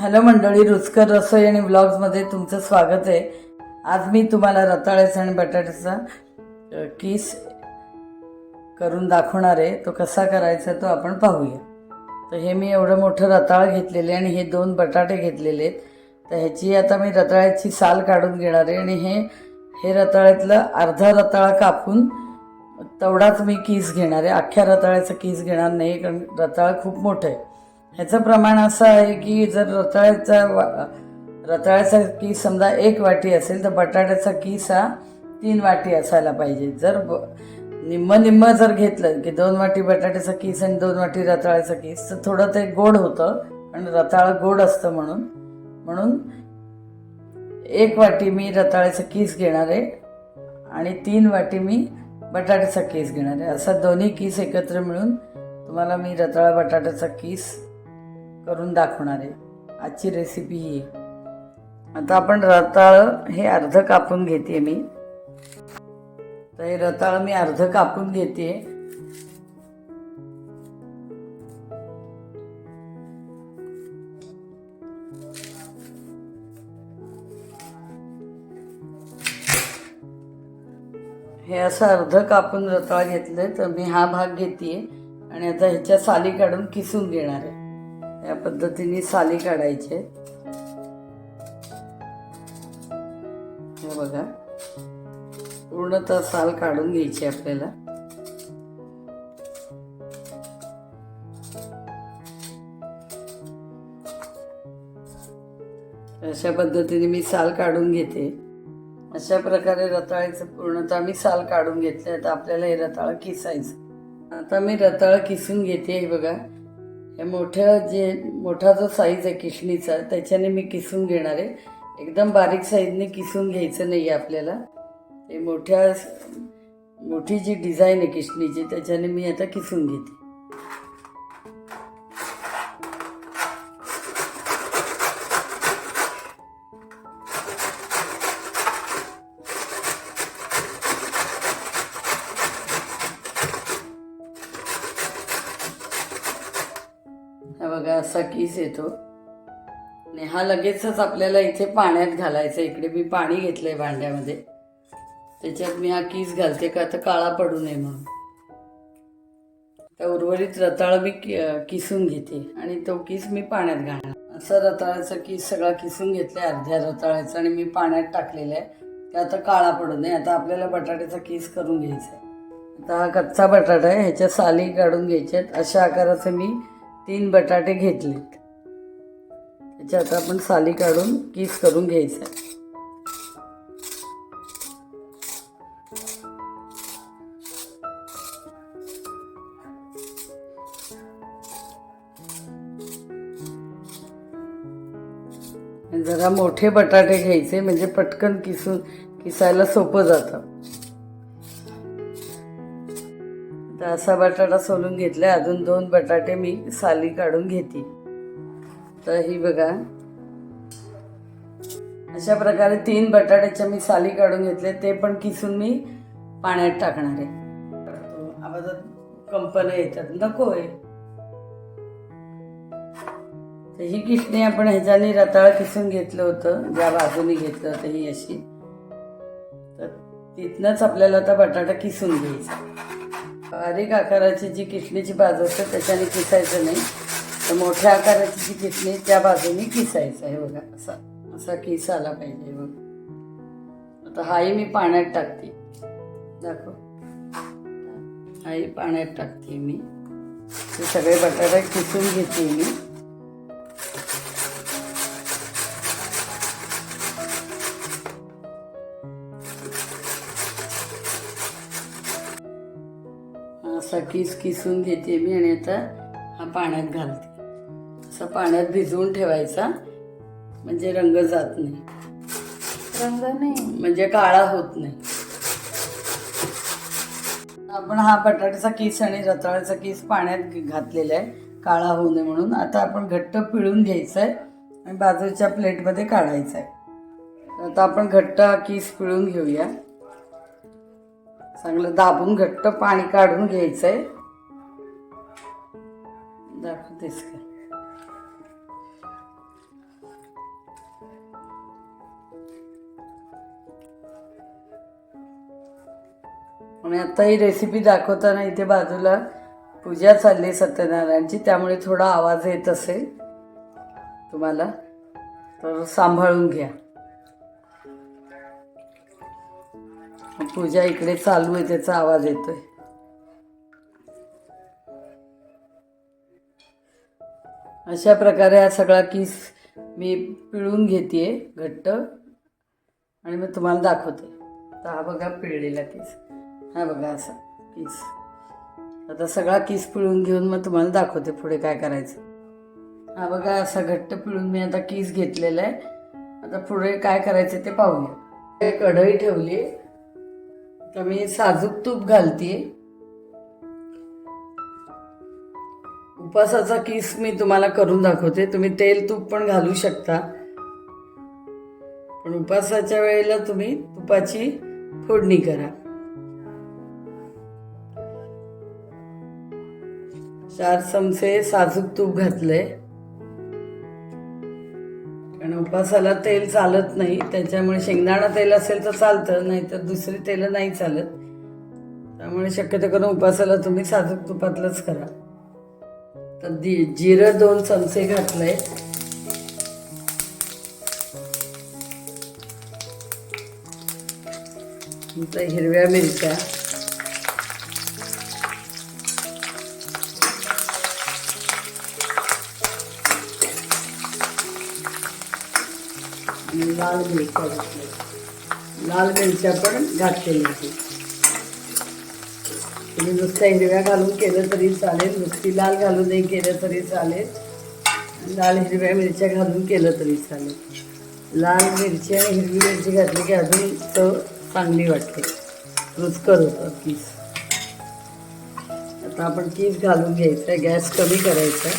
Hello मंडळी रुचकर रसोई आणि ब्लॉग्समध्ये तुमचं स्वागत आहे. आज मी तुम्हाला रताळ्याचा आणि बटाट्याचा किस करून दाखवणार आहे. तो कसा करायचा तो आपण पाहूया. तर हे मी एवढं मोठं रताळ घेतलेले आणि हे दोन बटाटे घेतलेले आहेत. तर ह्याची आता मी रताळ्याची साल काढून घेणार आहे आणि हे हे रताळ्यातलं अर्धा रताळा कापून तेवढाच मी किस घेणार आहे. अख्ख्या रताळ्याचा किस घेणार नाही कारण रताळ खूप मोठं आहे. ह्याचं प्रमाण असं आहे की जर रताळ्याचा वा रताळ्याचा किस समजा एक वाटी असेल तर बटाट्याचा किस हा तीन वाटी असायला पाहिजे. जर ब निम्म निम्म जर घेतलं की दोन वाटी बटाट्याचा किस आणि दोन वाटी रताळ्याचा किस तर थोडं ते गोड होतं आणि रताळ गोड असतं म्हणून. म्हणून एक वाटी मी रताळ्याचा किस घेणार आहे आणि तीन वाटी मी बटाट्याचा किस घेणार आहे. असा दोन्ही किस एकत्र मिळून तुम्हाला मी रताळा बटाट्याचा किस करून दाखवणार आहे. आजची रेसिपी ही आहे. आता आपण रताळ हे अर्ध कापून घेते मी. तर हे रताळ मी अर्ध कापून घेते. हे असं अर्ध कापून रताळ घेतलं तर मी हा भाग घेते आणि आता ह्याच्या साली काढून किसून घेणार आहे. या पद्धतीने साली काढायचे. हे बघा. पूर्णतः साल काढून घ्यायची आपल्याला. अशा पद्धतीने मी साल काढून घेते. अशा प्रकारे रताळ्याचं पूर्णतः मी साल काढून घेतले आता आपल्याला हे रताळ किसायचं. आता मी रताळ किसून घेते हे बघा. हे मोठं जे मोठा जो साईज आहे किशणीचा त्याच्याने मी किसून घेणार आहे. एकदम बारीक साईजने किसून घ्यायचं नाही आहे आपल्याला. ते मोठ्या मोठी जी डिझाईन आहे किशणीची त्याच्याने मी आता किसून घेते. असा किस येतो. आणि हा लगेचच आपल्याला इथे पाण्यात घालायचा. इकडे मी पाणी घेतलंय भांड्यामध्ये. त्याच्यात मी हा किस घालते का? आता काळा पडू नये म्हणून. त्या उर्वरित रताळ मी किसून घेते. आणि तो किस मी पाण्यात घालणार. असा रताळाचा किस सगळा किसून घेतलाय. अर्ध्या रताळ्याचा आणि मी पाण्यात टाकलेला आहे. ते आता काळा पडू नये. आता आपल्याला बटाट्याचा किस करून घ्यायचा आहे. आता हा कच्चा बटाटा आहे. ह्याच्या साली काढून घ्यायच्यात अशा आकाराचं मी तीन बटाटे घेतलेत. त्याच्या आता आपण साली काढून किस करून घ्यायचं. आहे जरा मोठे बटाटे घ्यायचे म्हणजे पटकन किसून किसायला सोपं जातं. असा बटाटा सोलून घेतला अजून दोन बटाटे मी साली काढून घेते. तर ही बघा. अशा प्रकारे तीन बटाट्याच्या मी साली काढून घेतले. ते पण किसून मी पाण्यात टाकणार आहे. आवाजात कंपन्या येतात. नको आहे. तर ही किसणी आपण ह्याच्याने रताळ किसून घेतलं होतं. ज्या बाजूने घेतलं होतं ही अशी. तर तिथनंच आपल्याला आता बटाटा किसून घ्यायचा. बारीक आकाराची जी किसणीची बाजू असते त्याच्याने किसायचं नाही. तर मोठ्या आकाराची जी किसणी त्या बाजूने किसायचं आहे बघा. असा असा किस आला पाहिजे बघ. आता हाही मी पाण्यात टाकते. दाखव. हाही पाण्यात टाकते मी. ते सगळे बटाटे किसून घेते मी. असा किस किसून घेते मी आणि आता हा पाण्यात घालते. असा पाण्यात भिजवून ठेवायचा. म्हणजे रंग जात नाही. रंग नाही. म्हणजे काळा होत नाही. आपण हा बटाट्याचा किस आणि रताळ्याचा किस पाण्यात घातलेला आहे. काळा होऊ नये म्हणून. आता आपण घट्ट पिळून घ्यायचं आहे आणि बाजूच्या प्लेटमध्ये काढायचं आहे आता आपण घट्ट हा किस पिळून घेऊया. चांगलं दाबून घट्ट पाणी काढून घ्यायचं आहे दाखवतेस का? आणि आता ही रेसिपी दाखवताना इथे बाजूला पूजा चालली सत्यनारायणची त्यामुळे थोडा आवाज येत असेल तुम्हाला तर सांभाळून घ्या. पूजा इकडे चालू आहे त्याचा आवाज येतोय. अशा प्रकारे हा सगळा किस मी पिळून घेते घट्ट. आणि मग तुम्हाला दाखवते. तर हा बघा पिळलेला किस. हा बघा असा किस. आता सगळा किस पिळून घेऊन मग तुम्हाला दाखवते पुढे काय करायचं. हा बघा असा घट्ट पिळून मी आता किस घेतलेला आहे. आता पुढे काय करायचं ते पाहूया. एक कढई ठेवली आहे. तर मी साजूक तूप घालते उपवासाचा किस मी तुम्हाला करून दाखवते. तुम्ही तेल तूप पण घालू शकता. पण उपासाच्या वेळेला तुम्ही तुपाची फोडणी करा. चार चमचे साजूक तूप घातले कारण उपासाला तेल चालत नाही त्याच्यामुळे शेंगदाणा तेल असेल तर चालतं नाही तर दुसरी तेल नाही चालत. त्यामुळे शक्यतो करून उपासाला तुम्ही साजूक तुपातलंच करा. तर दि- जिरं दोन चमचे घातलंय. नंतर हिरव्या मिरच्या. लाल मिरच्या घातल्या लाल मिरच्या पण घातलेल्या आहेत तुम्ही नुसत्या हिरव्या घालून केलं तरी चालेल नुसती लाल घालूनही केलं तरी चालेल. लाल हिरव्या मिरच्या घालून केलं तरी चालेल. लाल मिरची आणि हिरवी मिरची घातली की अजून चव चांगली वाटते रुचकर होतं कीस आता आपण कीस घालून घ्यायचं गॅस कमी करायचा.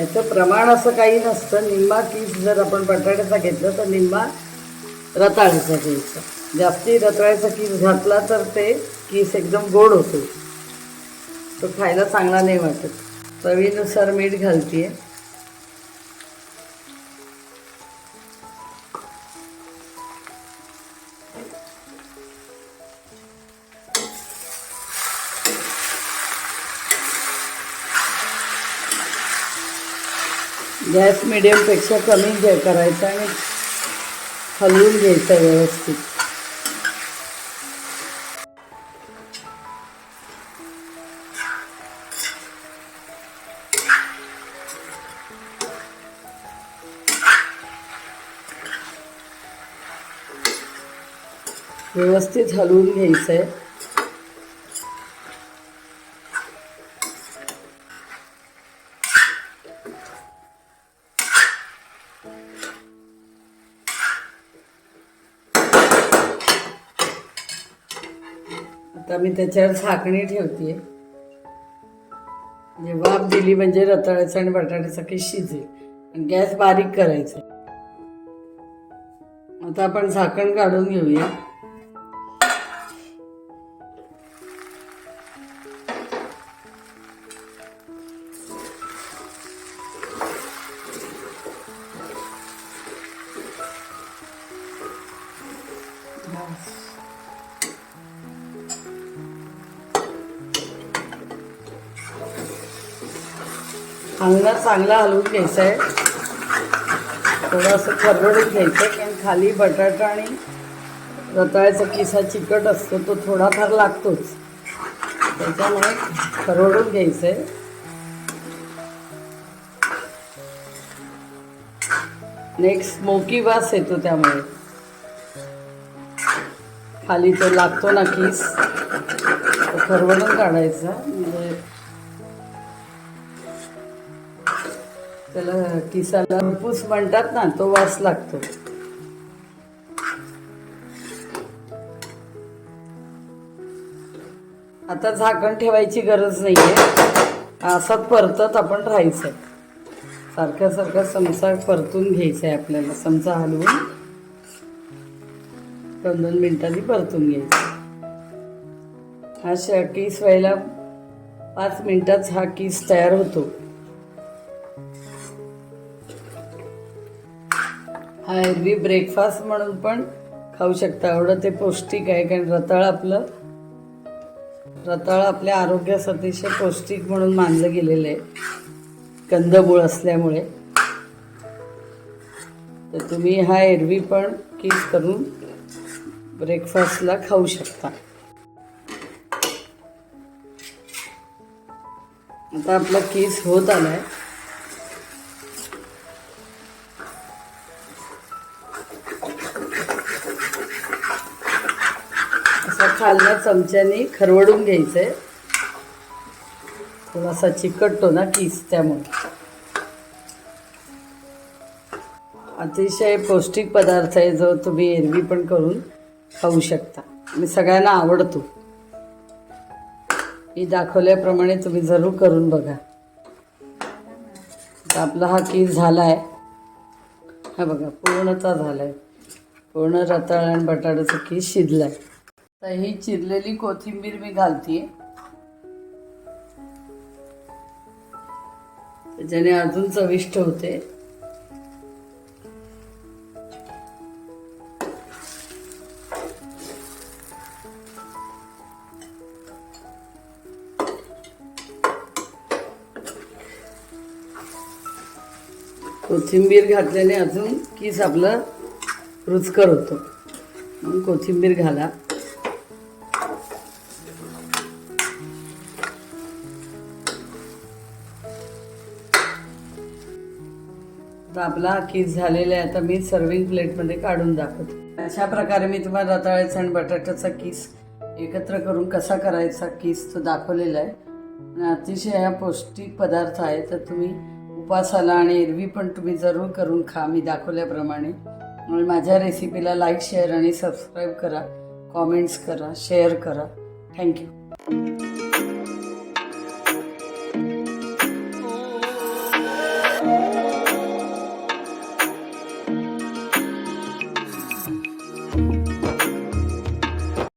याचं प्रमाण असं काही नसतं. निम्मा कीस जर आपण बटाट्याचा घेतला तर निम्मा रताळ्याचा घ्यायचा जास्ती रताळ्याचा कीस घातला तर ते कीस एकदम गोड होतो. तो खायला चांगला नाही वाटत. चवीनुसार मीठ घालते आहे गॅस मिडियमपेक्षा कमी घ्या करायचा आणि हलवून घ्यायचं व्यवस्थित. व्यवस्थित हलवून घ्यायचं आहे मी त्याच्यावर झाकणी ठेवते. म्हणजे वाफ दिली म्हणजे रताळ्याचं आणि बटाट्याचा की शिजेल. आणि गॅस बारीक करायचा आता आपण झाकण काढून घेऊया. चांगला चांगला हलवून घ्यायचा आहे. थोडंसं खरबडून घ्यायचं आहे कारण खाली बटाटा आणि रताळ्याचा किसा चिकट असतो तो थोडाफार लागतोच. त्याच्यामुळे खरवडून घ्यायचं आहे. नेक्स्ट स्मोकी वास येतो त्यामुळे. खाली तो लागतो ना किस तो खरवडून काढायचा. त्याला किसाला पूस म्हणतात ना तो वास लागतो. आता झाकण ठेवायची गरज नाहीये. असत परतत आपण राहायचं. सारखा सारखा चमचा परतून घ्यायचा आहे आपल्याला. चमचा हलवून दोन दोन मिनिटांनी परतून घ्यायचं. हा श केस व्हायला पाच मिनिटात हा किस तयार होतो. एरवी ब्रेकफास्ट म्हणून पण खाऊ शकता. एवढं ते पौष्टिक आहे कारण रताळ आपलं रताळ आपल्या आरोग्यास अतिशय पौष्टिक म्हणून मानलं गेलेलं आहे. कंदमूळ असल्यामुळे. तर तुम्ही हा एरवी पण किस करून ब्रेकफास्टला खाऊ शकता. आता आपला केस होत आला आहे खालना चमच्याने खरवडून घ्यायचंय. थोडासा चिकटतो ना कीस त्यामुळे. अतिशय पौष्टिक पदार्थ आहे जो तुम्ही एरवी पण करून खाऊ शकता. मी सगळ्यांना आवडतो. मी दाखवल्याप्रमाणे तुम्ही जरूर करून बघा. आपला हा केस झाला आहे हा बघा पूर्णता झाला आहे पूर्ण रताळ आणि बटाट्याचा केस शिजला आहे तर ही चिरलेली कोथिंबीर मी घालते. त्याच्याने अजून चविष्ट होते. कोथिंबीर घातल्याने अजून कीस आपलं रुचकर होतो. म्हणून कोथिंबीर घाला. आता आपला कीस झालेला आहे आता मी सर्विंग प्लेटमध्ये काढून दाखवते. अशा प्रकारे मी तुम्हाला रताळ्याचा आणि बटाट्याचा किस एकत्र करून कसा करायचा किस तो दाखवलेला आहे. आणि अतिशय हा पौष्टिक पदार्थ आहे तर तुम्ही उपासाला आणि एरवी पण तुम्ही जरूर करून खा मी दाखवल्याप्रमाणे. आणि माझ्या रेसिपीला लाईक शेअर आणि सबस्क्राईब करा कॉमेंट्स करा शेअर करा. Thank you